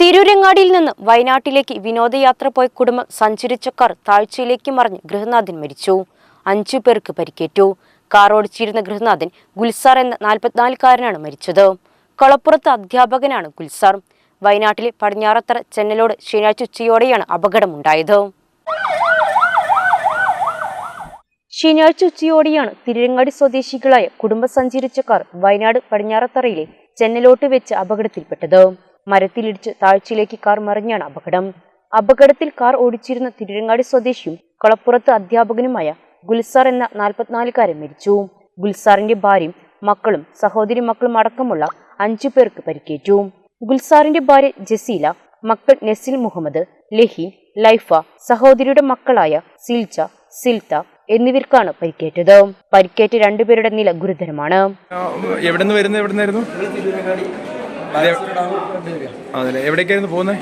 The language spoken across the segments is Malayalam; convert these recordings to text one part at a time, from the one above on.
തിരൂരങ്ങാടിയിൽ നിന്ന് വയനാട്ടിലേക്ക് വിനോദയാത്ര പോയ കുടുംബം സഞ്ചരിച്ച കാർ താഴ്ചയിലേക്ക് മറിഞ്ഞ് ഗൃഹനാഥൻ മരിച്ചു. അഞ്ചു പേർക്ക് പരിക്കേറ്റു. കാർ ഓടിച്ചിരുന്ന ഗൃഹനാഥൻ ഗുൽസാർ എന്ന നാൽപ്പത്തിനാലുകാരനാണ് മരിച്ചത്. കളപ്പുറത്ത് അധ്യാപകനാണ് ഗുൽസാർ. വയനാട്ടിലെ പടിഞ്ഞാറത്തറ ചെന്നലോട് ശനിയാഴ്ച ഉച്ചയോടെയാണ് അപകടമുണ്ടായത്. ശനിയാഴ്ച ഉച്ചയോടെയാണ് തിരുരങ്ങാടി സ്വദേശികളായ കുടുംബ സഞ്ചരിച്ച കാർ വയനാട് പടിഞ്ഞാറത്തറയിലെ ചെന്നലോട്ട് വെച്ച് അപകടത്തിൽപ്പെട്ടത്. മരത്തിലിടിച്ച് താഴ്ചയിലേക്ക് കാർ മറിഞ്ഞാണ് അപകടം. അപകടത്തിൽ കാർ ഓടിച്ചിരുന്ന തിരുരങ്ങാടി സ്വദേശിയും കളപ്പുറത്ത് അധ്യാപകനുമായ ഗുൽസാർ എന്ന നാൽപ്പത്തിനാലുകാരൻ മരിച്ചു. ഗുൽസാറിന്റെ ഭാര്യയും മക്കളും സഹോദരി മക്കളും അടക്കമുള്ള അഞ്ചു പേർക്ക് പരിക്കേറ്റു. ഗുൽസാറിന്റെ ഭാര്യ ജസീല മക്കൾ നസിൽ മുഹമ്മദ് ലഹി ലൈഫ സഹോദരിയുടെ മക്കളായ സിൽച്ച സിൽത്ത എന്നിവർക്കാണ് പരിക്കേറ്റത്. പരിക്കേറ്റ രണ്ടുപേരുടെ നില ഗുരുതരമാണ്. അതല്ലേ. എവിടേക്കായിരുന്നു പോകുന്നത്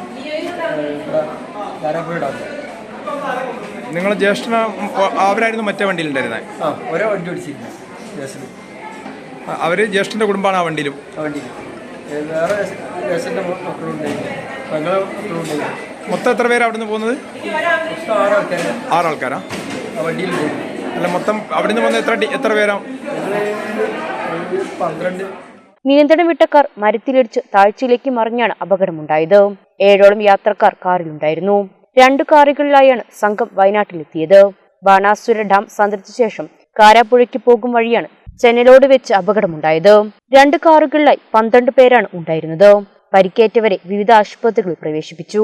നിങ്ങൾ ജ്യേഷ്ഠന അവരായിരുന്നു മറ്റേ വണ്ടിയിലുണ്ടായിരുന്നത് ഉണ്ടായിരുന്നത് ഒരേ വണ്ടി ഓടിച്ചിരുന്നു ഗ്യാസിൽ അവർ ജ്യേഷ്ഠന്റെ കുടുംബമാണ് ആ വണ്ടിയിലും? വണ്ടിയിൽ വേറെ മൊത്തം എത്ര പേര് അവിടുന്ന് പോകുന്നത്? ആറാൾക്കാരാ? അല്ല മൊത്തം അവിടുന്ന് പോകുന്നത് എത്ര എത്ര പേരാ? ഞങ്ങൾ പന്ത്രണ്ട് നിയന്ത്രണം വിട്ട കാർ മരത്തിലിടിച്ച് താഴ്ചയിലേക്ക് മറിഞ്ഞാണ് അപകടമുണ്ടായത്. ഏഴോളം യാത്രക്കാർ കാറിലുണ്ടായിരുന്നു. രണ്ട് കാറുകളിലായാണ് സംഘം വയനാട്ടിലെത്തിയത്. ബാണാസുര ഡാം സന്ദർശിച്ച ശേഷം കാരാപ്പുഴയ്ക്ക് പോകും വഴിയാണ് ചെന്നലോട് വെച്ച് അപകടമുണ്ടായത്. രണ്ട് കാറുകളിലായി പന്ത്രണ്ട് പേരാണ് ഉണ്ടായിരുന്നത്. പരിക്കേറ്റവരെ വിവിധ ആശുപത്രികളിൽ പ്രവേശിപ്പിച്ചു.